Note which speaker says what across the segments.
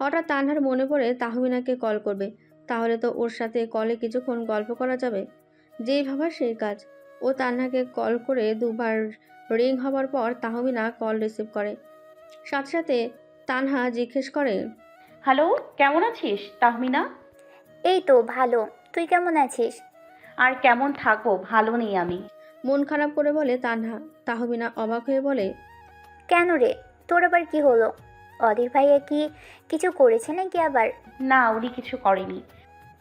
Speaker 1: হঠাৎ তানহার মনে পড়ে তাহমিনাকে কল করবে। তাহলে তো ওর সাথে কলে কিছুক্ষণ গল্প করা যাবে। যেই ভাবা সেই কাজ। ও তানহাকে কল করে দুবার রিং হবার পর তাহমিনা কল রিসিভ করে। সাথে সাথে তানহা জিজ্ঞেস করে
Speaker 2: হ্যালো কেমন আছিস তাহমিনা?
Speaker 3: এই তো ভালো। তুই কেমন আছিস?
Speaker 2: আর কেমন থাকব? ভালো নেই আমি।
Speaker 1: মন খারাপ করে বলে তানহা। তাহমিনা অবাক হয়ে বলে
Speaker 3: কেন রে? তোর আবার কি হলো? অধীর ভাইয়া কি কিছু করেছে নাকি আবার?
Speaker 2: না উনি কিছু করেনি।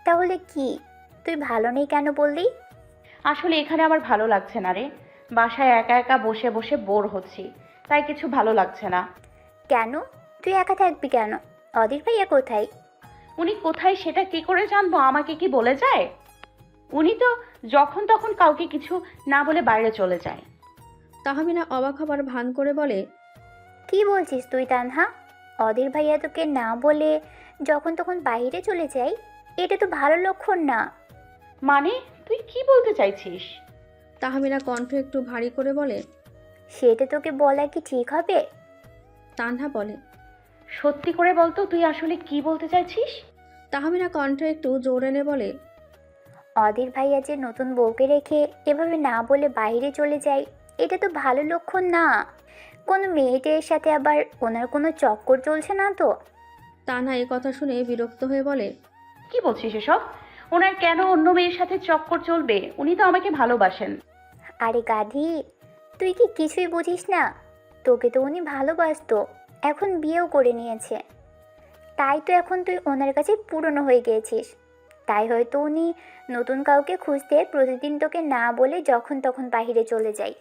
Speaker 3: তাহলে কি? তুই ভালো নেই কেন বললি?
Speaker 2: আসলে এখানে আমার ভালো লাগছে না রে। বাসায় একা একা বসে বসে বোর হচ্ছি। তাই কিছু ভালো লাগছে না।
Speaker 3: কেন? তুই একা থাকবি কেন? অধীর ভাইয়া কোথায়?
Speaker 2: উনি কোথায় সেটা কি করে জানব? আমাকে কি বলে যায়? উনি তো যখন তখন কাউকে কিছু না বলে বাইরে চলে যায়।
Speaker 1: তাহমিনা অবাক হবার ভান করে বলে
Speaker 3: কি বলছিস তুই তানহা? অধীর ভাইয়া তোকে না বলে যখন তখন বাইরে চলে যাই এটা তো ভালো লক্ষণ না।
Speaker 2: মানে তুই কি বলতে চাইছিস?
Speaker 1: তাহমিনা কণ্ঠ একটু ভারী করে বলে
Speaker 3: সেটা তোকে বলা কি ঠিক হবে?
Speaker 1: তানহা বলে
Speaker 2: সত্যি করে বলতো তুই আসলে কি বলতে চাইছিস?
Speaker 1: তাহমিনা কণ্ঠ একটু জোর এনে বলে
Speaker 3: অধীর ভাইয়া যে নতুন বউকে রেখে এভাবে না বলে বাইরে চলে যায় এটা তো ভালো লক্ষণ না। কোনো মেয়েটের সাথে আবার ওনার কোনো চক্কর চলছে না তো?
Speaker 1: তানহা এই কথা শুনে বিরক্ত হয়ে বলে
Speaker 2: কি বলছিস এসব? ওনার কেন অন্য মেয়ের সাথে চক্কর চলবে? উনি তো আমাকে ভালোবাসেন।
Speaker 3: আরে গাধি তুই কি কিছুই বুঝিস না? তোকে তো উনি ভালোবাসতো এখন বিয়েও করে নিয়েছে। তাই তো এখন তুই ওনার কাছে পুরনো হয়ে গিয়েছিস। তাই হয়তো উনি নতুন কাউকে খুঁজতে প্রতিদিন তোকে না বলে যখন তখন বাইরে চলে যায়।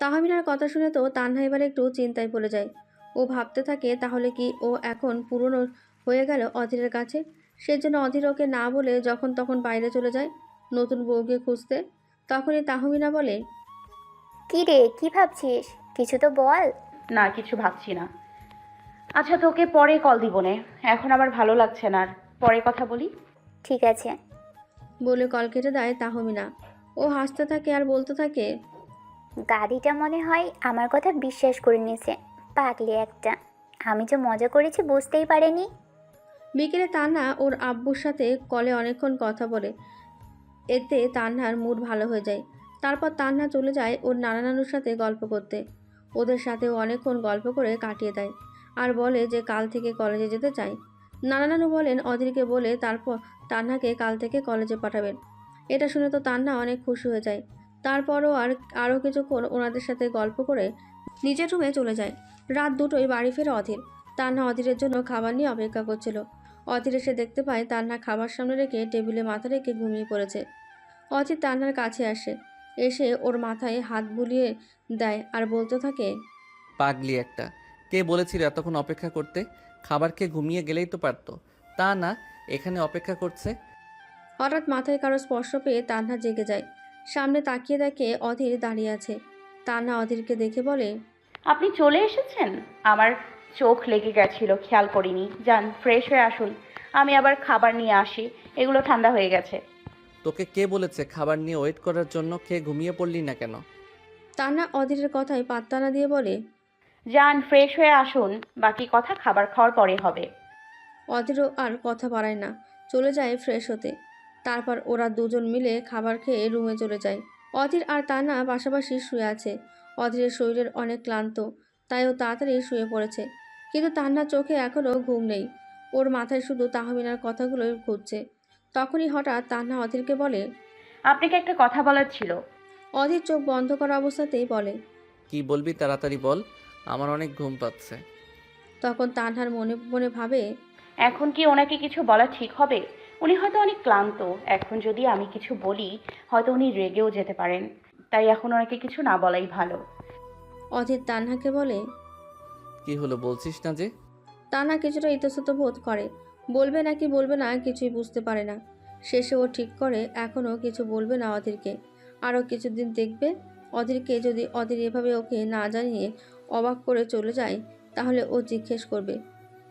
Speaker 1: তাহমিনার কথা শুনে তো তানহা এবার একটু চিন্তায় পড়ে যায়। ও ভাবতে থাকে তাহলে কি ও এখন পুরনো হয়ে গেল অধীরের কাছে? সেজন্য অধীর ওকে না বলে যখন তখন বাইরে চলে যায় নতুন বউকে খুঁজতে। তখনই তাহমিনা বলে
Speaker 3: কি রে কি ভাবছিস? কিছু তো বল।
Speaker 2: না কিছু ভাবছি না। আচ্ছা তোকে পরে কল দিব নে। এখন আমার ভালো লাগছে না। আর পরে কথা বলি?
Speaker 3: ঠিক আছে।
Speaker 1: বলে কল কেটে দেয় তাহমিনা। ও হাসতে থাকে আর বলতে থাকে
Speaker 3: গাড়িটা মনে হয় আমার কথা বিশ্বাস করে নিয়েছে, পাগলি একটা। আমি যে মজা করেছি বুঝতেই পারেনি।
Speaker 1: বিকেলে তান্না ওর আব্বুর সাথে কলে অনেকক্ষণ কথা বলে। এতে তান্নার মুড ভালো হয়ে যায়। তারপর তান্না চলে যায় ওর নানা নানুর সাথে গল্প করতে। ওদের সাথে অনেকক্ষণ গল্প করে কাটিয়ে দেয় আর বলে যে কাল থেকে কলেজে যেতে চায় নানা নানু বলেন অধীরকে বলে তারপর তান্নাকে কাল থেকে কলেজে পাঠাবেন। এটা শুনে তো তান্না অনেক খুশি হয়ে যায়। তারপরও আর আরও কিছুক্ষণ ওনাদের সাথে গল্প করে নিজের রুমে চলে যায়। রাত দুটোই বাড়ি ফেরে অধীর। তান্না অধীরের জন্য খাবার নিয়ে অপেক্ষা করছিল। অধীর এসে দেখতে পায় তান্না খাবার সামনে রেখে টেবিলে মাথা রেখে ঘুমিয়ে পড়েছে। অধীর তান্নার কাছে আসে। এসে ওর মাথায় হাত বুলিয়ে দেয় আর বলতে থাকে
Speaker 4: পাগলি একটা। কে বলেছিল এতক্ষণ অপেক্ষা করতে? খাবার খেয়ে ঘুমিয়ে গেলেই তো পারতো। তা না এখানে অপেক্ষা করছে?
Speaker 1: হঠাৎ মাথায় কারও স্পর্শ পেয়ে তান্না জেগে যায়। সামনে তাকিয়ে দেখে অধীর দাঁড়িয়ে আছে। তান্না অধীরকে দেখে বলে
Speaker 2: আপনি চলে এসেছেন? আমার চোখ লেগে গেছিল খেয়াল করিনি। যান ফ্রেশ হয়ে আসুন। আমি আবার খাবার নিয়ে আসি। এগুলো ঠান্ডা হয়ে গেছে।
Speaker 4: তোকে কে বলেছে খাবার নিয়ে ওয়েট করার জন্য খেয়ে ঘুমিয়ে পড়লি না কেন?
Speaker 1: তান্না অধীরের কথায় পাত্তা না দিয়ে বলে
Speaker 2: যান ফ্রেশ হয়ে আসুন। বাকি কথা খাবার খাওয়ার পরে হবে।
Speaker 1: অধীরও আর কথা বাড়ায় না। চলে যায় ফ্রেশ হতে। তারপর ওরা দুজন মিলে খাবার খেয়ে রুমে চলে যায়। অধীর আর তানা পাশাপাশি শুয়ে আছে। অধীরের শরীরের অনেক ক্লান্ত তাই ও তাড়াতাড়ি শুয়ে পড়েছে। কিন্তু তান্নার চোখে এখনও ঘুম নেই। ওর মাথায় শুধু তাহমিনার কথাগুলোই ঘুরছে। তখনই হঠাৎ তান্না অধীরকে বলে
Speaker 2: আপনাকে একটা কথা বলার ছিল।
Speaker 1: অধীর চোখ বন্ধ করা অবস্থাতেই বলে
Speaker 4: কি বলবি তাড়াতাড়ি বল আমার অনেক ঘুম পাচ্ছে।
Speaker 1: তখন তান্নার মনে মনে ভাবে
Speaker 2: এখন কি ওনাকে কিছু বলা ঠিক হবে? উনি হয়তো অনেক ক্লান্ত। এখন যদি আমি কিছু বলি হয়তো উনি রেগেও যেতে পারেন। তাই এখন ওনাকে কিছু না বলাই ভালো।
Speaker 1: অধীর তান্নাকে বলে
Speaker 4: কি হলো বলছিস না যে?
Speaker 1: তানা কিছুটা ইতস্তত বোধ করে। বলবে নাকি বলবে না কিছুই বুঝতে পারে না। শেষে ও ঠিক করে এখনও কিছু বলবে না অধীরকে। আরও কিছুদিন দেখবে অধীরকে যদি অধীর এভাবে ওকে না জানিয়ে অবাক করে চলে যায় তাহলে ও জিজ্ঞেস করবে।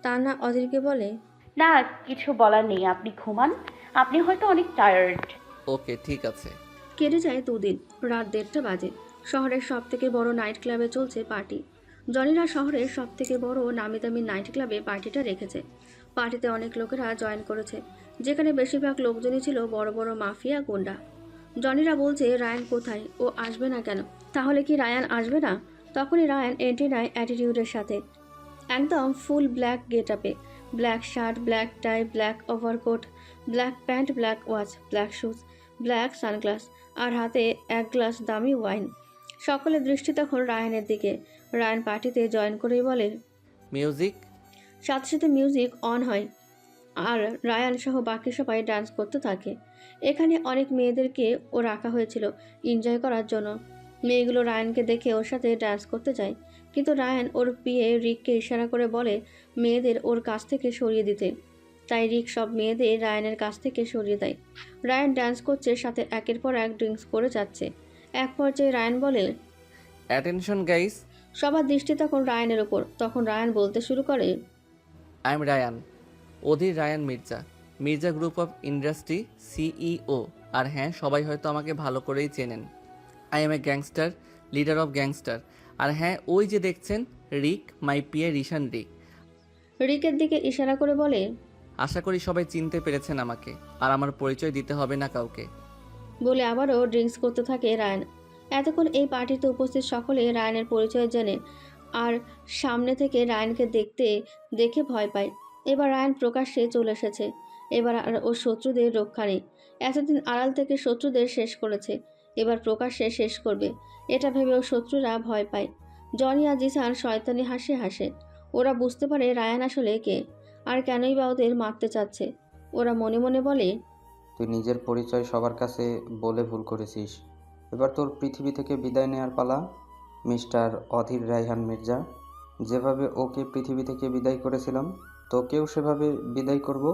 Speaker 1: তানা অধীরকে বলে
Speaker 2: না কিছু বলার নেই আপনি ঘুমান। আপনি হয়তো অনেক টায়ার্ড
Speaker 4: ওকে ঠিক আছে।
Speaker 1: কেটে যায় দুদিন রাত দেড়টা বাজে। শহরের সব থেকে বড় নাইট ক্লাবে চলছে পার্টি জনিরা শহরের সব থেকে বড় নামি দামি নাইট ক্লাবে পার্টিটা রেখেছে। পার্টিতে অনেক লোকেরা জয়েন করেছে। যেখানে বেশিরভাগ লোকজনই ছিল বড় বড় মাফিয়া গুন্ডা। জনিরা বলছে রায়ান কোথায়? ও আসবে না কেন? তাহলে কি রায়ান আসবে না? তখনই রায়ান এন্ট্রি নেয় অ্যাটিটিউডের সাথে একদম ফুল ব্ল্যাক গেট আপে black shirt black tie black overcoat black pant black watch black shoes black sunglass আর হাতে এক গ্লাস দামি ওয়াইন সকলের দৃষ্টি তখন রায়ানের দিকে। রায়ান পার্টিতে জয়েন করেই বলে
Speaker 4: মিউজিক
Speaker 1: সাথে সাথে মিউজিক অন হয়। আর রায়ান সহ বাকি সবাই ডান্স করতে থাকে। এখানে অনেক মেয়েদেরকে ও রাখা হয়েছিল এনজয় করার জন্য। মেয়েগুলো রায়ানকে দেখে ওর সাথে ডান্স করতে যায়। কিন্তু রায়ান ওর পিয়ে রিককে ইশারা করে বলে মেয়েদের ওর কাছ থেকে সরিয়ে দিতে। তাই রিক সব মেয়েদের রায়ানের কাছ থেকে সরিয়ে দেয়। রায়ান ডান্স করছে সাথে একের পর এক ড্রিঙ্কস করে যাচ্ছে। এক পর্যায়ে রায়ান বলে
Speaker 4: অ্যাটেনশন গাইস
Speaker 1: সবার দৃষ্টি তখন রায়ানের ওপর। তখন রায়ান বলতে শুরু করে
Speaker 4: I am Rayan Adhir Rayan Mirza Mirza group of industry CEO. আর হ্যাঁ সবাই হয়তো আমাকে ভালো করেই চেনেন। I am a gangster leader of gangster আর হ্যাঁ ওই যে দেখছেন রিক মাই পিয়ে রিশান রিক।
Speaker 1: রিকের দিকে ইশারা করে বলে
Speaker 4: আশা করি সবাই চিনতে পেরেছেন আমাকে আর আমার পরিচয় দিতে হবে না কাউকে।
Speaker 1: বলে আবারও ড্রিঙ্কস করতে থাকে রায়ান। এতক্ষণ এই পার্টিতে উপস্থিত সকলে রায়ানের পরিচয় জেনে আর সামনে থেকে রায়ানকে দেখতে দেখে ভয় পায়। এবার রায়ান প্রকাশ্যে চলে এসেছে। এবার আর ও শত্রুদের রক্ষা নেই। এতদিন আড়াল থেকে শত্রুদের শেষ করেছে। এবার প্রকাশ্যে শেষ করবে। এটা ভেবেও শত্রুরা ভয় পায়। জনি আর জিসান শয়তানি হাসে হাসে। ওরা বুঝতে পারে রায়ান আসলে কে, আর কেনই বা ওদের মারতে চাচ্ছে। ওরা মনে মনে বলে,
Speaker 5: তুই নিজের পরিচয় সবার কাছে বলে ভুল করেছিস। এবার তোর পৃথিবী থেকে বিদায় নেওয়ার পালা, মিস্টার অধীর রায়হান মির্জা। যেভাবে ওকে পৃথিবী থেকে বিদায় করেছিলাম, তোকেও সেভাবে বিদায় করব।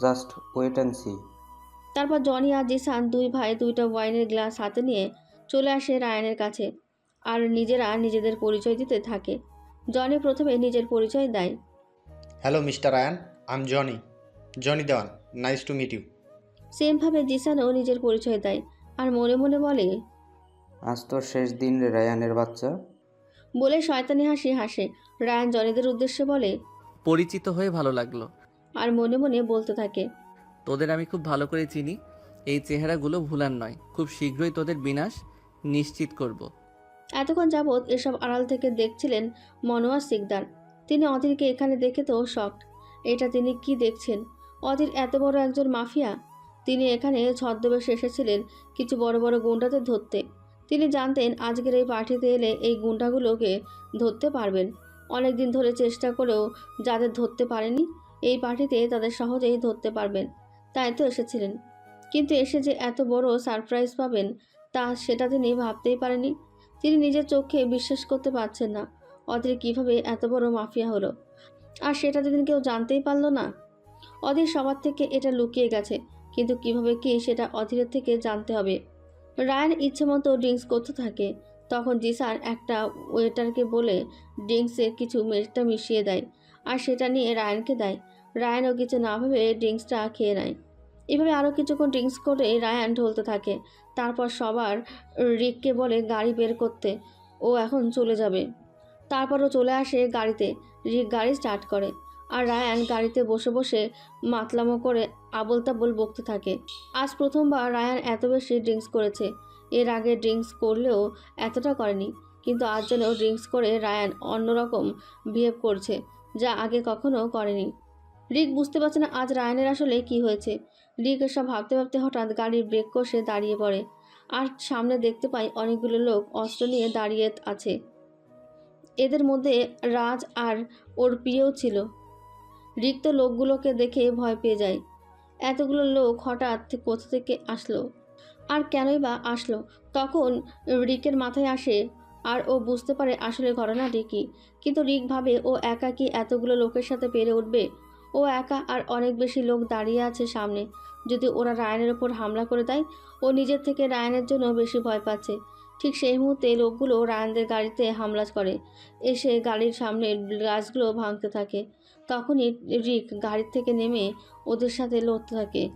Speaker 5: Just wait and see.
Speaker 1: তারপর জনি আর জিসান দুই ভাই দুইটা ওয়াইনের গ্লাস হাতে নিয়ে চলে আসে রায়ানের কাছে আর নিজেরা নিজেদের পরিচয় দিতে থাকে। জনি প্রথমে নিজের পরিচয় দেয়।
Speaker 6: Hello mister Ayan I'm Johnny. Johnny Dewan nice to meet you.
Speaker 1: সেমভাবে জিসানও নিজের পরিচয় দেয় আর মনে মনে বলে
Speaker 5: আজ তোর শেষ দিন রে রায়ানের বাচ্চা।
Speaker 1: বলে শয়তানি হাসি হাসে। রায়ান জনিদের উদ্দেশ্যে বলে
Speaker 4: পরিচিত হয়ে ভালো লাগল।
Speaker 1: আর মনে মনে বলতে থাকে
Speaker 4: তোদের আমি খুব ভালো করে চিনি। এই চেহারাগুলো ভুলার নয়। খুব শীঘ্রই তোদের বিনাশ নিশ্চিত করব।
Speaker 1: এতক্ষণ যাবৎ এসব আড়াল থেকে দেখছিলেন মনোয়ার সিকদার। তিনি অধীরকে এখানে দেখে তো শকড এটা তিনি কি দেখছেন? অধীর এত বড় একজন মাফিয়া? তিনি এখানে ছদ্মবেশে এসেছিলেন কিছু বড় বড় গুন্ডাদের ধরতে। তিনি জানতেন আজকের এই পার্টিতে এলে এই গুন্ডাগুলোকে ধরতে পারবেন। অনেক দিন ধরে চেষ্টা করেও যাদের ধরতে পারেনি, এই পার্টিতে তাদের সহজেই ধরতে পারবেন। তাই তো এসেছিলেন। কিন্তু এসে যে এত বড় সারপ্রাইজ পাবেন, তা সেটা তিনি ভাবতেই পারেনি তিনি নিজের চোখে বিশ্বাস করতে পারছেন না, অধীর কীভাবে এত বড় মাফিয়া হলো। আর সেটা যদি কেউ জানতেই পারল না। অধীর সবার থেকে এটা লুকিয়ে গেছে, কিন্তু কীভাবে কি সেটা অধীরের থেকে জানতে হবে। রায়ান ইচ্ছে মতো ড্রিঙ্কস করতে থাকে, তখন জিসান একটা ওয়েটারকে বলে ড্রিঙ্কসে কিছু মেজটা মিশিয়ে দেয়, আর সেটা নিয়ে রায়ানকে দেয়। রায়ানও কিছু না ভেবে ড্রিঙ্কসটা খেয়ে নেয়। এভাবে আরও কিছুক্ষণ ড্রিঙ্কস করে রায়ান ঢলতে থাকে। তারপর সবার রিককে বলে গাড়ি বের করতে। ও এখন চলে যাবে। তারপরও চলে আসে গাড়িতে। রিক গাড়ি স্টার্ট করে। আর রায়ান গাড়িতে বসে বসে মাতলামো করে আবল তাবল বকতে থাকে। আজ প্রথমবার রায়ান এত বেশি ড্রিঙ্কস করেছে। এর আগে ড্রিঙ্কস করলেও এতটা করেনি। কিন্তু আজ যেন ড্রিঙ্কস করে রায়ান অন্যরকম বিহেভ করছে, যা আগে কখনো করেনি। রিক বুঝতে পারছে না আজ রায়ানের আসলে কি হয়েছে। রিক এসব ভাবতে ভাবতে হঠাৎ গাড়ির ব্রেক কষে দাঁড়িয়ে পড়ে। আর সামনে দেখতে পাই অনেকগুলো লোক অস্ত্র নিয়ে দাঁড়িয়ে আছে। এদের মধ্যে রাজ আর ওর প্রিয়ও ছিল। রিক তো লোকগুলোকে দেখে ভয় পেয়ে যায়। এতগুলো লোক হঠাৎ কোথা থেকে আসলো? আর কেনই বা আসলো? তখন রিকের মাথায় আসে আর ও বুঝতে পারে আসলে ঘটনাটি কী। কিন্তু রিক ভাবে ও একা কি এতগুলো লোকের সাথে পেরে উঠবে ও একা আর অনেক বেশি লোক দাঁড়িয়ে আছে সামনে। যদি ওরা রায়নের ওপর হামলা করে দেয়, ও নিজের থেকে রায়নের জন্য বেশি ভয় পাচ্ছে। ঠিক সেই মুহূর্তে লোকগুলো রায়নদের গাড়িতে হামলা করে। এসে গাড়ির সামনের গাছগুলো ভাঙতে থাকে। তখনই রিক গাড়ির থেকে নেমে ওদের সাথে লড়তে থাকে।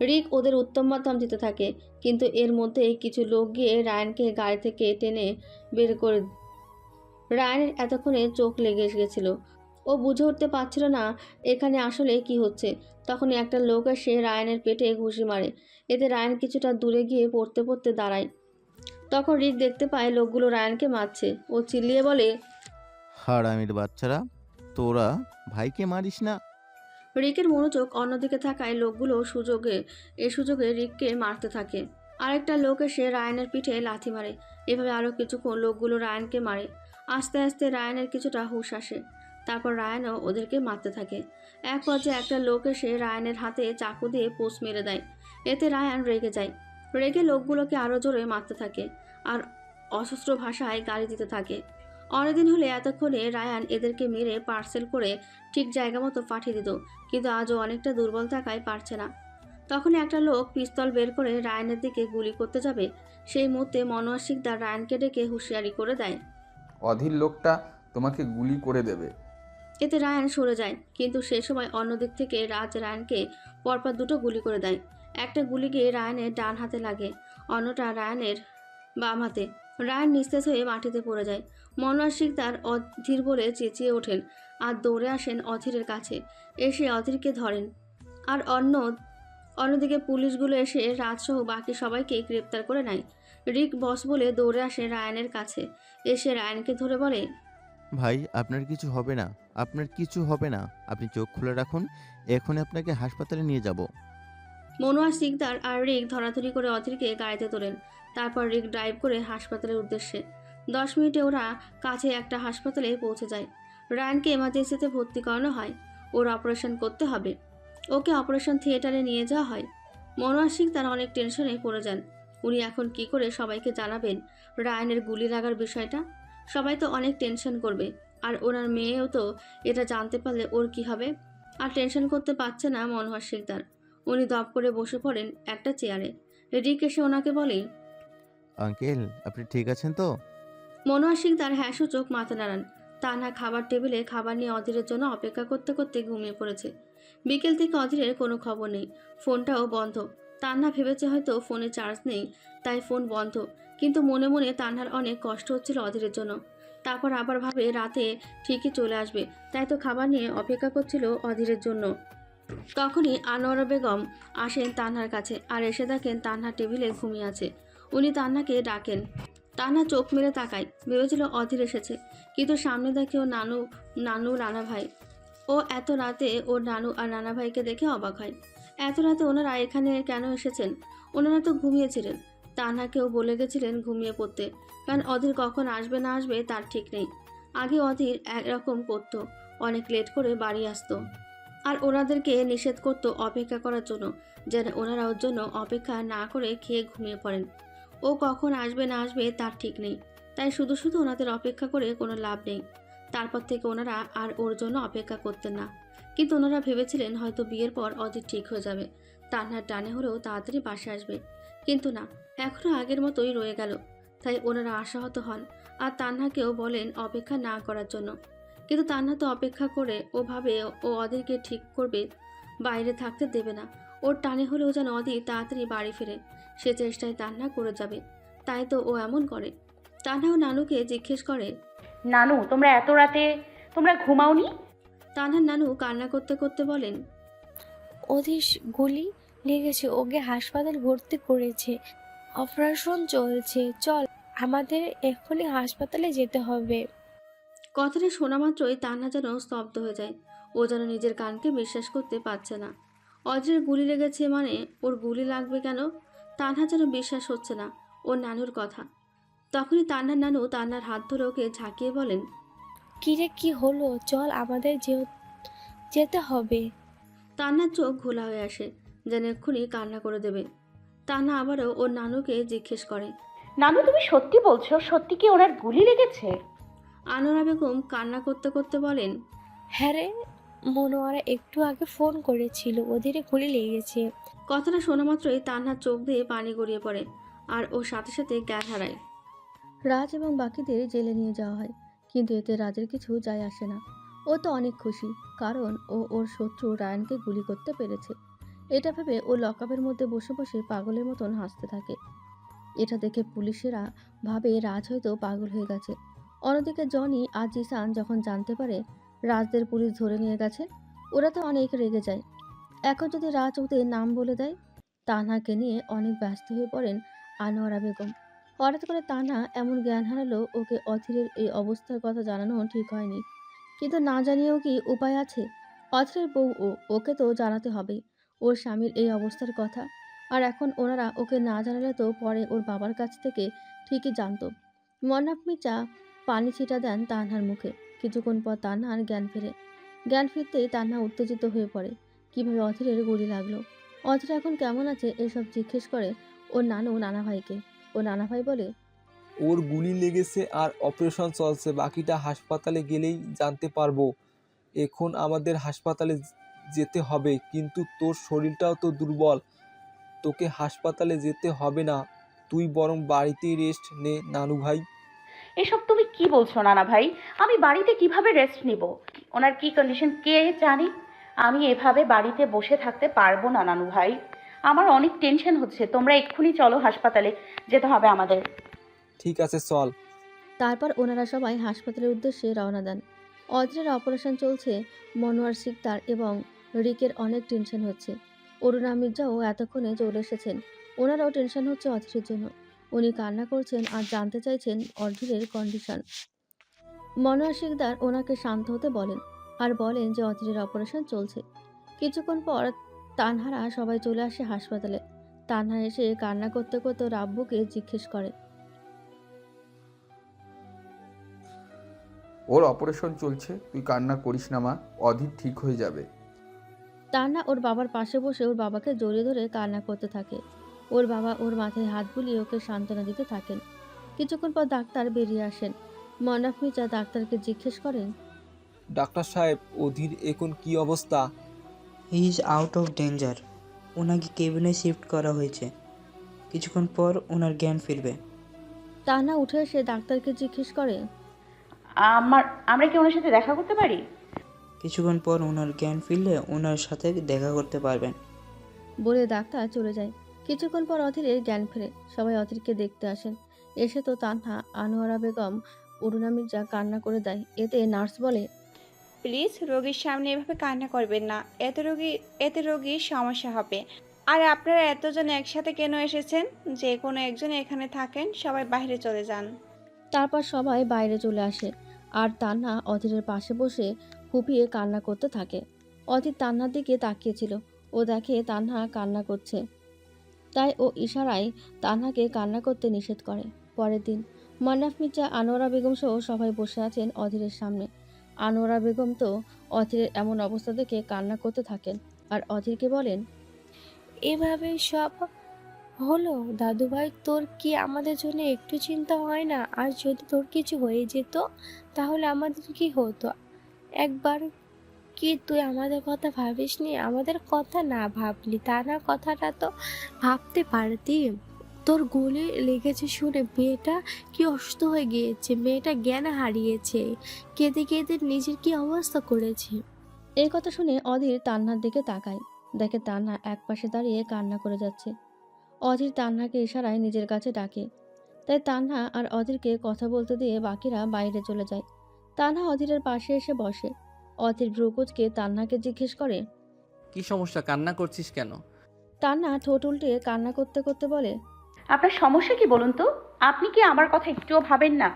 Speaker 1: রিক ওদের উত্তম মাধ্যম দিতে থাকে, কিন্তু এর মধ্যে কিছু লোক গিয়ে রায়নকে গাড়ি থেকে টেনে বের করে রায়নের এতক্ষণে চোখ লেগে গেছিল। ও বুঝে উঠতে পারছিল না এখানে আসলে কি হচ্ছে। তখনই একটা লোক এসে রায়ানের পেটে ঘুষি মারে। এতে রায়ান কিছুটা দূরে গিয়ে পড়তে পড়তে দাঁড়ায়। তখন রিক দেখতে পায় লোকগুলো রায়ানকে মারছে। ও চিল্লিয়ে বলে
Speaker 7: হারামির বাচ্চারা তোরা ভাইকে মারিস না?
Speaker 1: রিকের মনোযোগ অন্যদিকে থাকায় লোকগুলো সুযোগে এ সুযোগে রিককে মারতে থাকে। আরেকটা লোক এসে রায়ানের পিঠে লাথি মারে। এভাবে আরও কিছুক্ষণ লোকগুলো রায়ানকে মারে। আস্তে আস্তে রায়ানের কিছুটা হুঁশ আসে। তারপর রায়ানও ওদেরকে মারতে থাকে। এক পর্যায়ে একটা লোক এসে রায়ানের হাতে চাকু দিয়ে পোষ মেরে দেয়। এতে রায়ান রেগে যায়। রেগে লোকগুলোকে আরও জোরে মারতে থাকে আর অসুস্থ ভাষায় গালি দিতে থাকে। অনেকদিন হলে এতক্ষণে রায়ান এদেরকে মেরে পার্সেল করে ঠিক জায়গা মতো পাঠিয়ে দিত, কিন্তু আজও অনেকটা দুর্বল থাকায় পারছে না। তখন একটা লোক পিস্তল বের করে রায়ানের দিকে গুলি করতে যাবে, সেই মুহূর্তে মনোয়ার শিকদার রায়ানকে ডেকে হুঁশিয়ারি করে দেয়।
Speaker 8: অধীর লোকটা তোমাকে গুলি করে দেবে।
Speaker 1: এতে রায়ান সরে যায়। কিন্তু সে সময় অন্য দিক থেকে রাজ রায়ানকে পরপর দুটো গুলি করে দেয়। একটা গুলি গিয়ে রায়ানের ডান হাতে লাগে, অন্যটা রায়ানের বাম হাতে। রায়ান নিস্তেজ হয়ে মাটিতে পড়ে যায়। মনোয়ার শিকদার অধীর বলে চেঁচিয়ে ওঠেন আর দৌড়ে আসেন অধীরের কাছে। এসে অধীরকে ধরেন আর অন্য, অন্যদিকে পুলিশগুলো এসে রাজসহ বাকি সবাইকে গ্রেপ্তার করে নেয়। রিক বস বলে দৌড়ে আসে রায়ানের কাছে। এসে রায়ানকে ধরে বলে
Speaker 7: ভাই, আপনার কিছু হবে না। আপনার কিছু হবে না। আপনি চোখ খুলে রাখুন, এখনই আপনাকে হাসপাতালে নিয়ে যাব।
Speaker 1: মনোয়ার সিকদার আর রিক ধরাধরি করে অধীরকে গাড়িতে তোলেন। তারপর রিক ড্রাইভ করে হাসপাতালের উদ্দেশ্যে। দশ মিনিটে ওরা কাছে একটা হাসপাতালে পৌঁছে যায়। রায়ানকে এমার্জেন্সিতে ভর্তি করানো হয়। ওর অপারেশন করতে হবে। ওকে অপারেশন থিয়েটারে নিয়ে যাওয়া হয়। মনোয়ার সিং তার অনেক টেনশনে পড়ে যান। উনি এখন কি করে সবাইকে জানাবেন? রায়ানের গুলি লাগার বিষয়টা? সবাই তো অনেক টেনশন করবে। আর ওনার মেয়েও তো এটা জানতে পারলে ওর কি হবে? আর টেনশন করতে পারছে না মনোহর শিকদার উনি দপ করে বসে পড়েন একটা চেয়ারে। রিক এসে ওনাকে বলে
Speaker 7: আঙ্কেল আপনি ঠিক আছেন তো?
Speaker 1: মনোয়ার সিং তার হ্যাঁ সূচক মাথা নাড়ান। তানহা খাবার টেবিলে খাবার নিয়ে অধীরের জন্য অপেক্ষা করতে করতে ঘুমিয়ে পড়েছে। বিকেল থেকে অধীরের কোনো খবর নেই। ফোনটাও বন্ধ। তান্না ভেবেছে হয়তো ফোনে চার্জ নেই তাই ফোন বন্ধ। কিন্তু মনে মনে তান্নার অনেক কষ্ট হচ্ছিল অধীরের জন্য। তারপর আবার ভাবে রাতে ঠিকই চলে আসবে, তাই তো খাবার নিয়ে অপেক্ষা করছিল অধীরের জন্য। তখনই আনোয়ারা বেগম আসেন তানহার কাছে আর এসে দেখেন তানহা টেবিলে ঘুমিয়ে আছে। উনি তান্নাকে ডাকেন। তান্না চোখ মেরে তাকায়, ভেবেছিল অধীর এসেছে। কিন্তু সামনে দেখে ও নানু নানু রানা ভাই। ও এত রাতে ওর নানু আর নানা ভাইকে দেখে অবাক হয়। এত রাতে ওনারা এখানে কেন এসেছেন? ওনারা তো ঘুমিয়েছিলেন। তানহাকেও বলে গেছিলেন ঘুমিয়ে পড়তে, কারণ অধীর কখন আসবে না আসবে তার ঠিক নেই। আগে অধীর একরকম করতো, অনেক লেট করে বাড়ি আসতো। আর ওনাদেরকে নিষেধ করতো অপেক্ষা করার জন্য, যেন ওনারা ওর জন্য অপেক্ষা না করে খেয়ে ঘুমিয়ে পড়েন। ও কখন আসবে না আসবে তার ঠিক নেই, তাই শুধু শুধু ওনাদের অপেক্ষা করে কোনো লাভ নেই। তারপর থেকে ওনারা আর ওর জন্য অপেক্ষা করতেন না। কিন্তু ওনারা ভেবেছিলেন হয়তো বিয়ের পর অধীর ঠিক হয়ে যাবে। তান্নার টানে হলেও তাড়াতাড়ি বাসে আসবে। কিন্তু না এখনও আগের মতোই রয়ে গেল। তাই ওনারা আশাহত হন আর তান্নাকেও বলেন অপেক্ষা না করার জন্য। কিন্তু তান্না তো অপেক্ষা করে ও ভাবে ও অধীরকে ঠিক করবে বাইরে থাকতে দেবে না। ওর টানে হলেও যেন অধীর তাড়াতাড়ি বাড়ি ফিরে। সে চেষ্টায় তান্না করে যাবে। তাই তো ও এমন করে। তান্নাও নানুকে জিজ্ঞেস করে
Speaker 2: নানু তোমরা এত রাতে তোমরা ঘুমাওনি?
Speaker 1: তানহার নানু কান্না করতে করতে বলেন
Speaker 9: অধীশ গুলি লেগেছে ওকে হাসপাতাল ভর্তি করেছে। অপারেশন চলছে চল। আমাদের এক্ষুনি হাসপাতালে যেতে হবে।
Speaker 1: কথাটা শোনা মাত্রই তান্না যেন স্তব্ধ হয়ে যায়। ও যেন নিজের কানকে বিশ্বাস করতে পারছে না। অজয়ের গুলি লেগেছে মানে ওর গুলি লাগবে কেন? তান্না যেন বিশ্বাস হচ্ছে না ওর নানুর কথা। তখনই তান্নার নানু তান্নার হাত ধরে ওকে ঝাঁকিয়ে বলেন
Speaker 9: কিরে কি হলো? চল আমাদের যেতে হবে।
Speaker 1: তান্নার চোখ ঘোলা হয়ে আসে। যেন এক্ষুনি কান্না করে দেবে। তান্না আবারও ওর নানুকে জিজ্ঞেস করে।
Speaker 2: নানু তুমি সত্যি বলছো? সত্যি কি ওনার গুলি লেগেছে?
Speaker 1: আনোরা বেগম কান্না করতে করতে বলেন
Speaker 9: হ্যাঁ রে মনোয়ারা একটু আগে ফোন করেছিল ওদের গুলি লেগেছে।
Speaker 1: কথাটা শোনা মাত্রই তান্নার চোখ দিয়ে পানি গড়িয়ে পড়ে আর ওর সাথে সাথে জ্ঞান হারায়। রাজ এবং বাকিদের জেলে নিয়ে যাওয়া হয় কিন্তু এতে রাজের কিছু যায় আসে না। ও তো অনেক খুশি কারণ ও ওর শত্রু রায়ানকে গুলি করতে পেরেছে। এটা ভেবে ও লকআপের মধ্যে বসে বসে পাগলের মতন হাসতে থাকে। এটা দেখে পুলিশেরা ভাবে রাজ হয়তো পাগল হয়ে গেছে। অন্যদিকে জনি আর জিসান যখন জানতে পারে রাজদের পুলিশ ধরে নিয়ে গেছে, ওরা তো অনেক রেগে যায়। এখন যদি রাজ ওদের নাম বলে দেয়, তানহাকে নিয়ে অনেক ব্যস্ত হয়ে পড়েন আনোয়ারা বেগম। হঠাৎ করে তানা এমন জ্ঞান হারালো, ওকে অথিরের এই অবস্থার কথা জানানো ঠিক হয়নি। কিন্তু না জানিয়েও কি উপায় আছে? অথিরের বউ ও, ওকে তো জানাতে হবেই। ওর স্বামীর এই অবস্থার কথা। আর এখন ওনারা ওকে না জানালে তো পরে ওর বাবার কাছ থেকে ঠিকই জানতো। মন্নাফ মির্জা পানি ছিটা দেন তানহার মুখে। কিছুক্ষণ পর তানহার জ্ঞান ফেরে। জ্ঞান ফিরতেই তানহা উত্তেজিত হয়ে পড়ে। কীভাবে অথিরের গুলি লাগল? অথির এখন কেমন আছে এসব জিজ্ঞেস করে ওর নানু নানা ভাইকে ও নানা ভাই বলে,
Speaker 10: ওর গুলি লেগেছে আর অপারেশন চলছে। বাকিটা হাসপাতালে গেলেই জানতে পারব। এখন আমাদের হাসপাতালে যেতে হবে কিন্তু তোর শরীরটাও তো দুর্বল। তোকে হাসপাতালে যেতে হবে না। তুই বরং বাড়িতেই রেস্ট নে নানু ভাই।
Speaker 2: এসব তুমি কি বলছো নানা ভাই? আমি বাড়িতে কীভাবে রেস্ট নিব? ওনার কি কন্ডিশন কে জানি? আমি এভাবে বাড়িতে বসে থাকতে পারব না নানু ভাই। আমার অনেক টেনশন হচ্ছে। তোমরা এক্ষুনি চলো হাসপাতালে যেতে হবে আমাদের।
Speaker 10: ঠিক আছে চল।
Speaker 1: তারপর ওনারা সবাই হাসপাতালের উদ্দেশ্যে রওনা দেন। অদ্রের অপারেশন চলছে মনোয়ার সিকদার এবং রিকের অনেক টেনশন হচ্ছে। অরুণা মির্জাও এতক্ষণে চলে এসেছেন। ওনারাও টেনশন হচ্ছে অধীরের জন্য। উনি কান্না করছেন আর জানতে চাইছেন অধীরের কন্ডিশন মনোয়ার সিকদার ওনাকে শান্ত হতে বলেন আর বলেন যে অধীরের অপারেশন চলছে। কিছুক্ষণ পর তানহারা সবাই চলে আসে হাসপাতালে। তানহা এসে কান্না করতে করতে ওর আব্বুকে জিজ্ঞেস করে।
Speaker 8: ওর অপারেশন চলছে, তুই কান্না করিস না মা, অধীর ঠিক হয়ে যাবে।
Speaker 1: তান্না ওর বাবার পাশে বসে ওর বাবাকে জড়িয়ে ধরে কান্না করতে থাকে। ওর বাবা ওর মাথায় হাত বুলিয়ে ওকে সান্ত্বনা দিতে থাকেন। কিছুক্ষণ পর ডাক্তার বেরিয়ে আসেন। মনাফ মির্জা ডাক্তারকে জিজ্ঞেস করেন
Speaker 10: ডাক্তার সাহেব অধীর এখন কি অবস্থা?
Speaker 11: He is out of danger. ওনাকে কেবিনে শিফট করা হয়েছে। কিছুক্ষণ পর ওনার জ্ঞান ফিরবে।
Speaker 1: তান্না উঠে এসে ডাক্তারকে জিজ্ঞেস করে
Speaker 2: আমার আমরা কি ওনার সাথে দেখা করতে পারি?
Speaker 11: কিছুক্ষণ পর ওনার জ্ঞান ফিরলে ওনার সাথে দেখা করতে পারবেন।
Speaker 1: বলে ডাক্তার চলে যায়। কিছুক্ষণ পর অধীরের জ্ঞান ফেরে। সবাই অধীরকে দেখতে আসেন। এসে তো তান্হা আনোয়ারা বেগম অরুণা মির্জা কান্না করে দেয়। এতে নার্স বলে
Speaker 12: প্লিজ রোগীর সামনে এভাবে কান্না করবেন না। এতে রোগী এতে রোগীর সমস্যা হবে। আর আপনারা এতজন একসাথে কেন এসেছেন? যে কোনো একজন এখানে থাকেন সবাই বাইরে চলে যান।
Speaker 1: তারপর সবাই বাইরে চলে আসে। আর তান্না অধীরের পাশে বসে ফুপিয়ে কান্না করতে থাকে। অধীর তান্নার দিকে তাকিয়েছিল। ও দেখে তান্না কান্না করছে। তাই ও ইশারায় তান্নাকে কান্না করতে নিষেধ করে। পরের দিন মান্নাফ মির্জা, আনোয়ারা বেগম সহ সবাই বসে আছেন অধীরের সামনে। আনোয়ারা বেগম তো অধীরের এমন অবস্থা দেখে কান্না করতে থাকেন আর অধীরকে বলেন,
Speaker 9: এভাবে সব হলো, দাদুভাই, তোর কি আমাদের জন্য একটু চিন্তা হয় না? আর যদি তোর কিছু হয়ে যেত, তাহলে আমাদের কি হতো? একবার কি তুই আমাদের কথা ভাবিসনি? আমাদের কথা না ভাবলি। তা না কথাটা তো ভাবতে পারতি। তোর গুলি লেগেছে শুনে মেয়েটা কি অসুস্থ হয়ে গিয়েছে? মেয়েটা জ্ঞান হারিয়েছে। কেঁদে কেঁদে নিজের কি অবস্থা করেছে?
Speaker 1: এই কথা শুনে অধীর তান্নার দিকে তাকায়। দেখে তান্না এক পাশে দাঁড়িয়ে কান্না করে যাচ্ছে। অধীর তান্নাকে ইশারায় নিজের কাছে ডাকে। তাই তান্না আর অধীরকে কথা বলতে দিয়ে বাকিরা বাইরে চলে যায়। তান্না অধীরের পাশে এসে বসে। অধীর ভ্রুকুচকে তান্নাকে জিজ্ঞেস করে
Speaker 4: কি সমস্যা? কান্না করছিস কেন?
Speaker 1: তান্না ঠোঁট উল্টে কান্না করতে করতে বলে
Speaker 2: আপনার সমস্যা কি বলুন তো? আপনি কি আমার কথা একটুও ভাবেন না?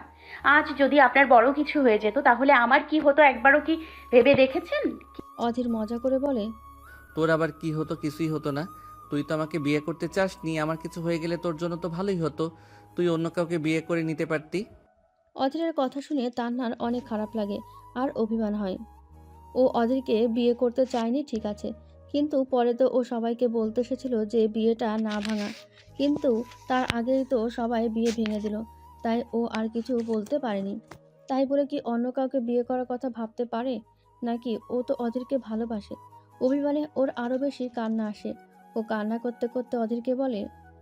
Speaker 2: আজ যদি আপনার বড় কিছু হয়ে যেত তাহলে আমার কি হতো একবারও কি ভেবে দেখেছেন?
Speaker 1: অধীর মজা করে বলে
Speaker 4: তোর আবার কি হতো? কিছুই হতো না। তুই তো আমাকে বিয়ে করতে চাস নি আমার কিছু হয়ে গেলে তোর জন্য তো ভালোই হতো। তুই অন্য কাউকে বিয়ে করে নিতে পারতি?
Speaker 1: অধীরের কথা শুনে তান্নার অনেক খারাপ লাগে, আর অভিমান হয়। ও অধীরকে বিয়ে করতে চায়নি, ঠিক আছে। কিন্তু পরে তো ও সবাইকে বলতে এসেছিল যে বিয়েটা না ভাঙা। কিন্তু তার আগেই তো সবাই বিয়ে ভেঙে দিল, তাই ও আর কিছু বলতে পারেনি। তাই বলে কি অন্য কাউকে বিয়ে করার কথা ভাবতে পারে? নাকি ও তো অধীরকে ভালোবাসে? অভিমানে ওর আরও বেশি কান্না আসে। ও কান্না করতে করতে অধীরকে বলে,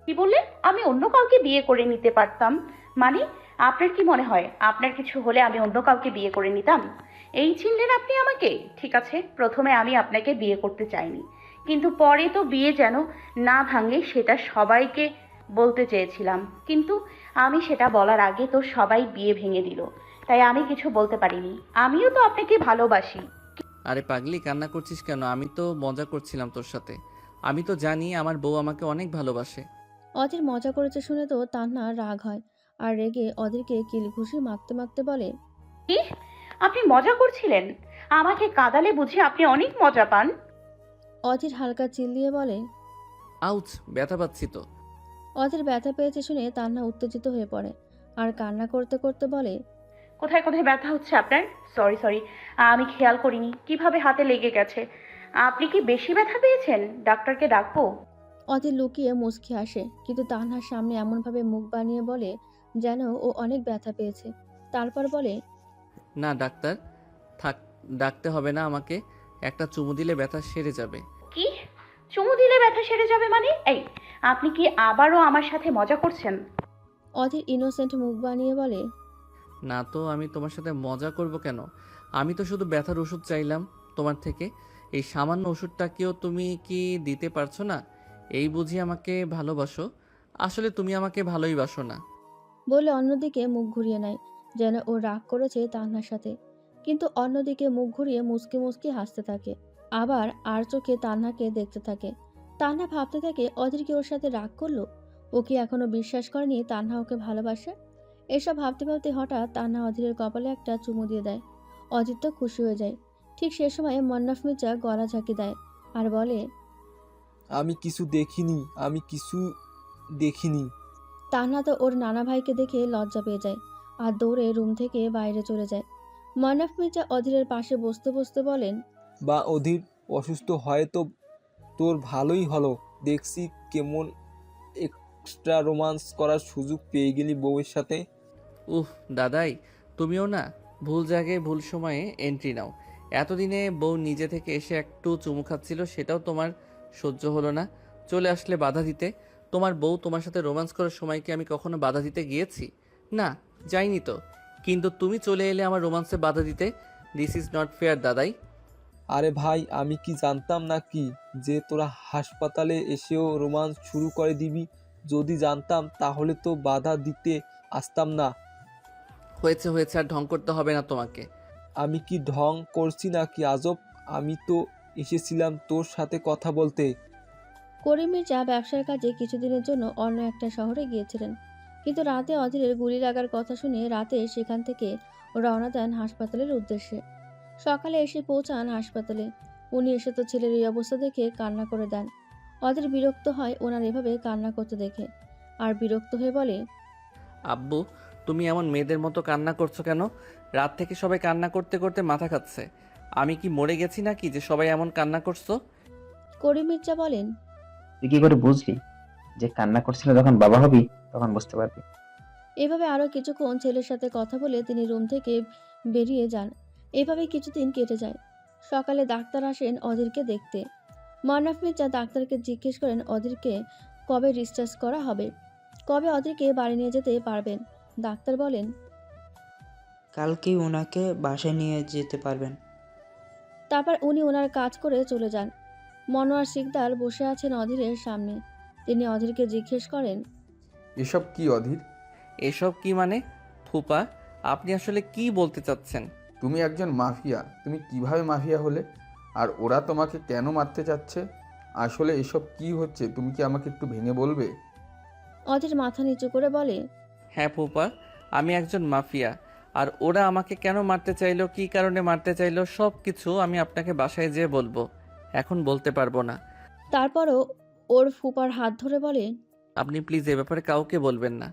Speaker 2: কি বললেন আমি অন্য কাউকে বিয়ে করে নিতে পারতাম। মানে আপনার কি মনে হয়? আপনার কিছু হলে আমি অন্য কাউকে বিয়ে করে নিতাম? এই চিনলেন আপনি আমাকে? ঠিক আছে প্রথমে আমি আপনাকে বিয়ে করতে চাইনি। কিন্তু পরে তো বিয়ে যেন না ভাঙে সেটা সবাইকে বলতে চেয়েছিলাম। কিন্তু আমি সেটা বলার আগে তো সবাই বিয়ে ভেঙে দিল। তাই আমি কিছু বলতে পারিনি। আমিও তো আপনাকে ভালোবাসি।
Speaker 4: আরে পাগলি কান্না করছিস কেন? আমি তো মজা করছিলাম তোর সাথে। আমি তো জানি আমার বউ আমাকে অনেক ভালোবাসে।
Speaker 1: অধীর মজা করেছে শুনে তো তান্না রাগ হয়। আর রেগে অধীরকে কিল ঘুষি মারতে মারতে বলে
Speaker 2: কি? আপনি মজা করছিলেন? আমাকে কাদালে বুঝি আপনি অনেক মজা পান।
Speaker 1: অধীর হালকা চিল্লিয়ে বলে
Speaker 4: আউচ ব্যথা পাচ্ছি তো।
Speaker 1: অধীর ব্যথা পেয়েছে শুনে তান্না উত্তেজিত হয়ে পড়ে আর কান্না করতে করতে বলে
Speaker 2: কোথায় কোথায় ব্যথা হচ্ছে আপনার? সরি সরি আমি খেয়াল করিনি। কীভাবে হাতে লেগে গেছে? আপনি কি বেশি ব্যথা পেয়েছেন? ডাক্তারকে ডাকবো?
Speaker 1: অধীর লুকিয়ে মুচকি আসে কিন্তু তান্নার সামনে এমনভাবে মুখ বানিয়ে বলে যেন ও অনেক ব্যথা পেয়েছে। তারপর বলে
Speaker 4: না ডাক্তার থাক ডাকতে হবে না আমাকে। একটা চুমু দিলে ব্যথা সেরে যাবে।
Speaker 2: কি? চুমু দিলে ব্যথা সেরে যাবে মানে? এই আপনি কি আবারও আমার সাথে মজা করছেন?
Speaker 1: অধীর ইনোসেন্ট মুখ বানিয়ে বলে
Speaker 4: না তো আমি তোমার সাথে মজা করব কেন? আমি তো শুধু ব্যথার ওষুধ চাইলাম তোমার থেকে। এই সামান্য ওষুধটাকেও তুমি কি দিতে পারছ না? এই বুঝি আমাকে ভালোবাসো। আসলে তুমি আমাকে ভালোই বাসো না।
Speaker 1: বলে অন্যদিকে মুখ ঘুরিয়ে নেয়, যেন ও রাগ করেছে তান্নার সাথে। কিন্তু অন্যদিকে মুখ ঘুরিয়ে মুসকি মুসকি হাসতে থাকে। আবার আর চোখে তান্নাকে দেখতে থাকে। তান্না ভাবতে থাকে, অধীর কি ওর সাথে রাগ করল? ও কি এখনও বিশ্বাস করেনি তান্না ওকে ভালোবাসে? এসব ভাবতে ভাবতে হঠাৎ তান্না অধীরের কপালে একটা চুমু দিয়ে দেয়। অজিত তো খুশি হয়ে যায়। ঠিক সে সময় মন্নাফ মির্জা গলা ঝাঁকি দেয় আর বলে,
Speaker 10: আমি কিছু দেখিনি, আমি কিছু দেখিনি।
Speaker 1: তান্না তো ওর নানা ভাইকে দেখে লজ্জা পেয়ে যায় আর দৌড়ে রুম থেকে বাইরে চলে যায়। মনাফ মির্জা অধীরের পাশে বসতে বসতে বলেন
Speaker 10: বা অধীর অসুস্থ হয় তো তোর ভালোই হলো। দেখছি কেমন এক্সট্রা রোমান্স করার সুযোগ পেয়ে গেলি বউয়ের সাথে।
Speaker 4: উফ দাদাই তুমিও না ভুল জায়গায় ভুল সময়ে এন্ট্রি নাও। এতদিনে বউ নিজে থেকে এসে একটু চুমু খাচ্ছিল সেটাও তোমার সহ্য হলো না। চলে আসলে বাধা দিতে। তোমার বউ তোমার সাথে রোম্যান্স করার সময় কি আমি কখনো বাধা দিতে গিয়েছি? না যাইনি তো। কিন্তু তুমি চলে এলে আমার রোমান্সে বাধা দিতে? দিস ইজ নট ফেয়ার দাদাই।
Speaker 10: আরে ভাই আমি কি জানতাম না কি যে তোরা হাসপাতালে এসেও রোমান্স শুরু করে দিবি? যদি জানতাম তাহলে তো বাধা দিতে আসতাম না।
Speaker 4: হয়েছে হয়েছে আর ঢং করতে হবে না তোমাকে।
Speaker 10: আমি কি ঢং করছি না কি আজব আমি তো এসেছিলাম তোর সাথে কথা বলতে।
Speaker 1: করিম মির্জা ব্যবসার কাজে কিছুদিনের জন্য অন্য একটা শহরে গিয়েছিলেন। কিন্তু রাতে অধীরের গুলি লাগার কথা শুনে রাতে সেখান থেকে রওনা দেন হাসপাতালের উদ্দেশ্যে। সকালে এসে পৌঁছান হাসপাতালে। উনি এসে তো ছেলের এই অবস্থা দেখে কান্না করে দেন। অধীর বিরক্ত হয় ওনার এভাবে কান্না করতে দেখে। আর বিরক্ত হয়ে বলে
Speaker 4: আব্বু তুমি এমন মেয়েদের মতো কান্না করছ কেন? রাত থেকে সবাই কান্না করতে করতে মাথা খাচ্ছে আমি কি মরে গেছি নাকি যে সবাই এমন কান্না করছ?
Speaker 1: করিম মির্জা বলেন
Speaker 13: তুই কি করে বুঝলি যে কান্না করছিল যখন বাবা হবি তখন বুঝতে পারবি।
Speaker 1: এভাবে আরও কিছুক্ষণ ছেলের সাথে কথা বলে তিনি রুম থেকে বেরিয়ে যান। এভাবে কিছুদিন কেটে যায়। সকালে ডাক্তার আসেন অধীরকে দেখতে। মনাফ মির্জা ডাক্তারকে জিজ্ঞেস করেন অধীরকে কবে ডিসচার্জ করা হবে। কবে অধীরকে বাড়ি নিয়ে যেতে পারবেন? ডাক্তার বলেন
Speaker 11: কালকেই ওনাকে বাসায় নিয়ে যেতে পারবেন।
Speaker 1: তারপর উনি ওনার কাজ করে চলে যান। মনোয়ার শিকদার বসে আছেন অধীরের সামনে। তিনি অধীরকে জিজ্ঞেস করেন
Speaker 8: এসব কি অধীর?
Speaker 4: এসব কি মানে? ফুপা আপনি আসলে কি বলতে চাচ্ছেন?
Speaker 8: তুমি একজন মাফিয়া তুমি কীভাবে মাফিয়া হলে? আর ওরা তোমাকে কেন মারতে চাচ্ছে? আসলে এসব কি হচ্ছে? তুমি কি আমাকে একটু ভেঙে বলবে?
Speaker 1: অধীর মাথা নিচু করে বলে
Speaker 4: হ্যাঁ ফুপা আমি একজন মাফিয়া আর ওরা আমাকে কেন মারতে চাইলো কী কারণে মারতে চাইলো সব কিছু আমি আপনাকে বাসায় যেয়ে বলব। এখন বলতে পারব না।
Speaker 1: তারপরও ওর ফুপার হাত ধরে বলে
Speaker 4: আপনি প্লিজ এ ব্যাপারে কাউকে বলবেন না।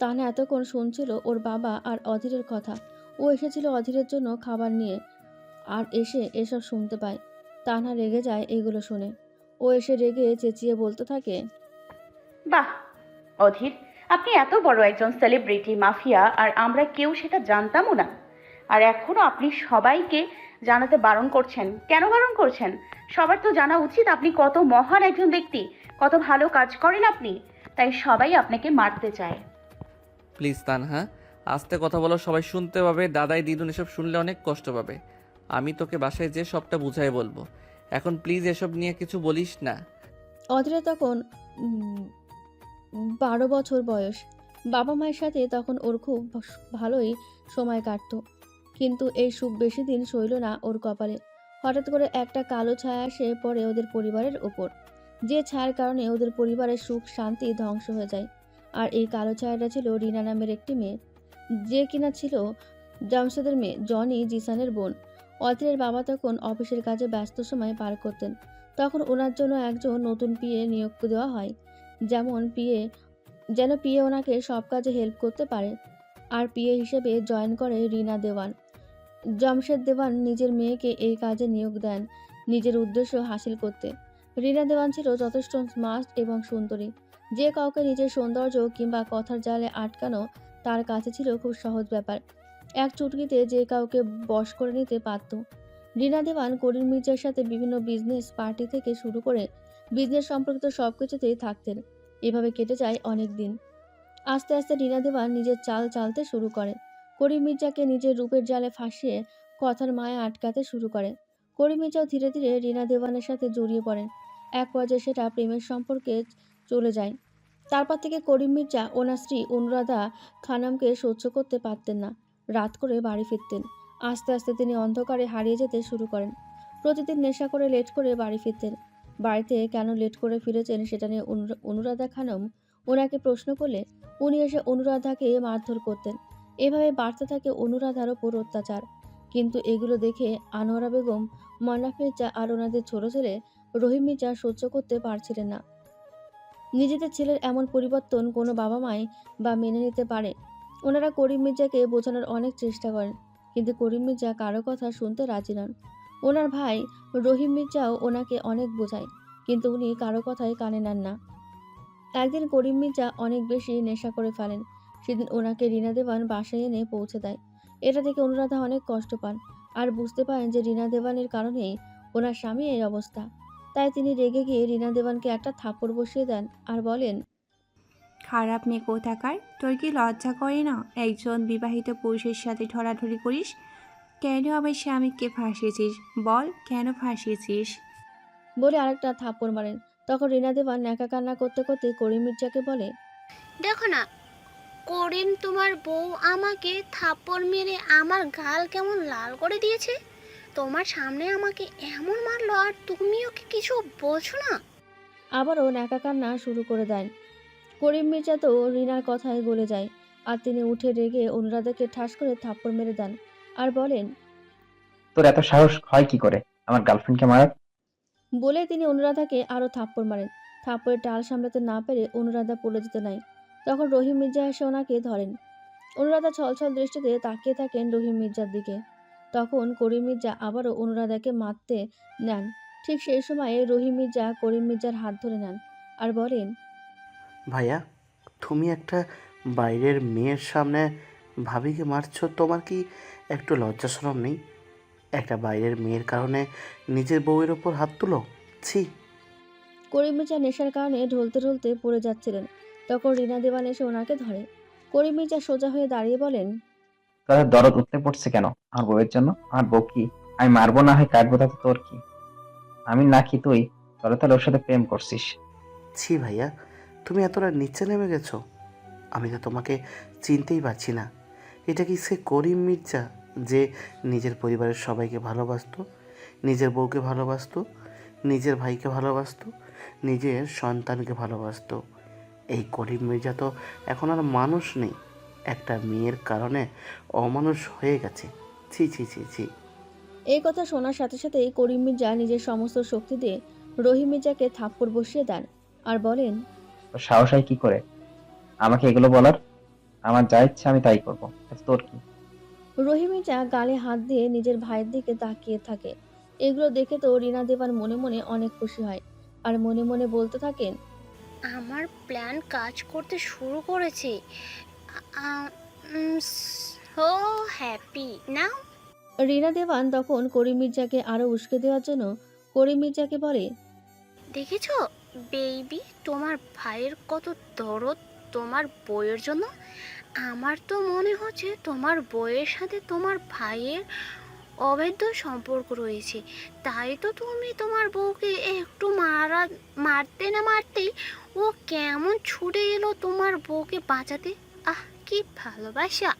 Speaker 1: তানা এতক্ষণ শুনছিল ওর বাবা আর অধীরের কথা। ও এসেছিল অধীরের জন্য খাবার নিয়ে আর এসে এসব শুনতে পায়। তানা রেগে যায় এগুলো শুনে। ও এসে রেগে চেঁচিয়ে বলতে থাকে
Speaker 2: বাহ অধীর আপনি এত বড় একজন সেলিব্রিটি মাফিয়া আর আমরা কেউ সেটা জানতামও না। আর এখনও আপনি সবাইকে জানাতে বারণ করছেন। কেন বারণ করছেন? সবার তো জানা উচিত আপনি কত মহান একজন ব্যক্তি কত ভালো কাজ করেন আপনি তাই সবাই আপনাকে মারতে চায়।
Speaker 4: প্লিজ তানহা আস্তে কথা বলো সবাই শুনতে পাবে দাদাই দিদুন এসব শুনলে অনেক কষ্ট পাবে। আমি তোকে বাসায় যেয়ে সবটা বুঝাই বলব। এখন প্লিজ এসব নিয়ে কিছু বলিস না।
Speaker 1: অধীরে তখন বারো বছর বয়স। বাবা মায়ের সাথে তখন ওর খুব ভালোই সময় কাটতো। কিন্তু এই সুখ বেশি দিন সইল না ওর কপালে। হঠাৎ করে একটা কালো ছায়া আসে পড়ে ওদের পরিবারের ওপর। যে ছায়ার কারণে ওদের পরিবারের সুখ, শান্তি ধ্বংস হয়ে যায়। আর এই কালো ছায়াটা ছিল রিনা নামের একটি মেয়ে। যে কিনা ছিল জামশেদের মেয়ে, জনি জিসানের বোন। অথিরের বাবা তখন অফিসের কাজে ব্যস্ত সময় পার করতেন। তখন ওনার জন্য একজন নতুন পিএ নিয়োগ দেওয়া হয়। যেমন পিএ, যেন পিএ ওনাকে সব কাজে হেল্প করতে পারে। আর পিএ হিসেবে জয়েন করে রিনা দেওয়ান। জামশেদ দেওয়ান নিজের মেয়েকে এই কাজে নিয়োগ দেন, নিজের উদ্দেশ্য হাসিল করতে। রিনা দেওয়ান ছিল যথেষ্ট স্মার্ট এবং সুন্দরী। যে কাউকে নিজের সৌন্দর্য কিংবা কথার জালে আটকানো তার কাছে ছিল খুব সহজ ব্যাপার। এক চুটকিতে যে কাউকে বশ করে নিতে পারত। রিনা দেওয়ান করিম মির্জার সাথে বিভিন্ন বিজনেস পার্টি থেকে শুরু করে বিজনেস সম্পর্কিত সব কিছুতেই থাকতেন। এভাবে কেটে যায় অনেক দিন। আস্তে আস্তে রিনা দেওয়ান নিজের চাল চালতে শুরু করে। করিম মির্জাকে নিজের রূপের জালে ফাঁসিয়ে কথার মায়া আটকাতে শুরু করে। করিম মির্জাও ধীরে ধীরে রিনা দেওয়ানের সাথে জড়িয়ে পড়েন। এক পর্যায়ে সেটা প্রেমের সম্পর্কে চলে যায়। তারপর থেকে করিম মির্জা ওনার স্ত্রী অনুরাধা খানমকে সহ্য করতে পারতেন না। রাত করে বাড়ি ফিরতেন। আস্তে আস্তে তিনি অন্ধকারে হারিয়ে যেতে শুরু করেন। প্রতিদিন নেশা করে লেট করে বাড়ি ফিরতেন। বাড়িতে কেন লেট করে ফিরেছেন সেটা নিয়ে অনুরা- অনুরাধা খানম ওনাকে প্রশ্ন করলে উনি এসে অনুরাধাকে মারধর করতেন। এভাবে বাড়তে থাকে অনুরাধার ওপর অত্যাচার। কিন্তু এগুলো দেখে আনোয়ারা বেগম মন্নাফ মির্জা আর ওনাদের ছোট ছেলে রহিম মির্জা সহ্য করতে পারছিলেন না। নিজেদের ছেলের এমন পরিবর্তন কোনো বাবা মাই বা মেনে নিতে পারে। ওনারা করিম মির্জাকে বোঝানোর অনেক চেষ্টা করেন, কিন্তু করিম মির্জা কারও কথা শুনতে রাজি নন। ওনার ভাই রহিম মির্জাও ওনাকে অনেক বোঝায়, কিন্তু উনি কারও কথাই কানে নেন না। একদিন করিম মির্জা অনেক বেশি নেশা করে ফেলেন সেদিন ওনাকে রিনা দেওয়ান বাসায় এনে পৌঁছে দেয়। এটা থেকে অনুরাধা অনেক কষ্ট পান আর বুঝতে পারেন যে রিনা দেওয়ানের কারণেই ওনার স্বামী এই অবস্থা। তাই তিনি রেগে গিয়ে রিনা দেওয়ানকে একটা থাপ্পড় বসিয়ে দেন আর বলেন
Speaker 12: খারাপ মেয়ে কোথাকার? তোর কি লজ্জা করে না? একজন বিবাহিত পুরুষের সাথে ঠরাঠরি করিস? কেন আমার স্বামীকে ফাঁসিয়েছিস? বল কেন ফাঁসিয়েছিস?
Speaker 1: বলে আরেকটা থাপ্পড় মারেন। তখন রিনা দেওয়ান ন্যাকা কান্না করতে করতে করিম মির্জাকে বলে
Speaker 14: দেখো না করিম তোমার বউ আমাকে থাপ্পড় মেরে আমার গাল কেমন লাল করে দিয়েছে? তোমার সামনে আমাকে এমন মারলো আর তুমি ওকে কিছু বলছো না?
Speaker 1: আবারও ন্যাকা কান্না শুরু করে দেন। করিম মির্জা তো রিনার কথায় গলে যায় আর তিনি উঠে রেগে অনুরাধাকে ঠাস করে থাপ্পড় মেরে দেন আর বলেন
Speaker 13: তোর এত সাহস হয় কি করে? আমার গার্লফ্রেন্ডকে মারার?
Speaker 1: বলে তিনি অনুরাধাকে আরও থাপ্পড় মারেন। থাপ্পড়ের টাল সামলাতে না পেরে অনুরাধা পড়ে যেতে নাই তখন রহিম মির্জা এসে ওনাকে ধরেন। অনুরাধা ছলছল দৃষ্টিতে তাকিয়ে থাকেন রহিম মির্জার দিকে। তখন করিম মির্জা আবারও অনুরাধাকে মারতে নেন। ঠিক সেই সময়ে রহিম মির্জা করিম মির্জার হাত ধরে নেন আর বলেন
Speaker 15: ভাইয়া তুমি একটা বাইরের মেয়ের সামনে ভাবিকে মারছ তোমার কি একটু লজ্জা শরম নেই? একটা বাইরের মেয়ের কারণে নিজের বউয়ের ওপর হাত তুলো ছি!
Speaker 1: করিম মির্জা নেশার কারণে ঢলতে ঢলতে পড়ে যাচ্ছিলেন। তখন রিনা দেওয়ান এসে ওনাকে ধরে। করিম মির্জা সোজা হয়ে দাঁড়িয়ে বলেন
Speaker 13: তাদের দরদ উঠতে পড়ছে কেন? আমার বউয়ের জন্য? আমার বউ কি? আমি মারবো না হয় কাটবো তাতে তোর কি? আমি নাকি তুই? তোরা তাহলে ওর সাথে প্রেম করছিস?
Speaker 15: ছি ভাইয়া তুমি এতটা নিচে নেমে গেছো। আমি তো তোমাকে চিনতেই পারছি না। এটা কি সে করিম মির্জা যে নিজের পরিবারের সবাইকে ভালোবাসতো নিজের বউকে ভালোবাসতো নিজের ভাইকে ভালোবাসতো নিজের সন্তানকে ভালোবাসতো? এই করিম মির্জা তো এখন আর মানুষ নেই। একটা মেয়ের কারণে অমানুষ হয়ে গেছে। ছি ছি ছি ছি।
Speaker 1: এই কথা শোনার সাথে সাথেই করিম মির্জা নিজের সমস্ত শক্তি দিয়ে রহিম মির্জাকে থাপ্পড় বসিয়ে দেন আর বলেন
Speaker 13: সাহস হয় কি করে? আমাকে এগুলো বলার? আমার যা ইচ্ছা আমি তাই করব। তাতে তোর কি?
Speaker 1: রহিম মির্জা গালে হাত দিয়ে নিজের ভাইয়ের দিকে তাকিয়ে থাকে। এগুলো দেখে তো রিনা দেবার মনে মনে অনেক খুশি হয়। আর মনে মনে বলতে থাকেন
Speaker 14: আমার প্ল্যান কাজ করতে শুরু করেছে। So happy. Now.
Speaker 1: Rina Dewan তখন করিম মির্জাকে আরও উস্কে দেওয়ার জন্য করিম মির্জাকে বলে
Speaker 14: দেখেছ বেবি তোমার ভাইয়ের কত দরদ তোমার বইয়ের জন্য? আমার তো মনে হচ্ছে তোমার বইয়ের সাথে তোমার ভাইয়ের অবৈধ সম্পর্ক রয়েছে। তাই তো তুমি তোমার বউকে একটু মারা মারতে না মারতেই ও কেমন ছুটে এলো তোমার বউকে বাঁচাতে? আহ কি ভালোবাসা।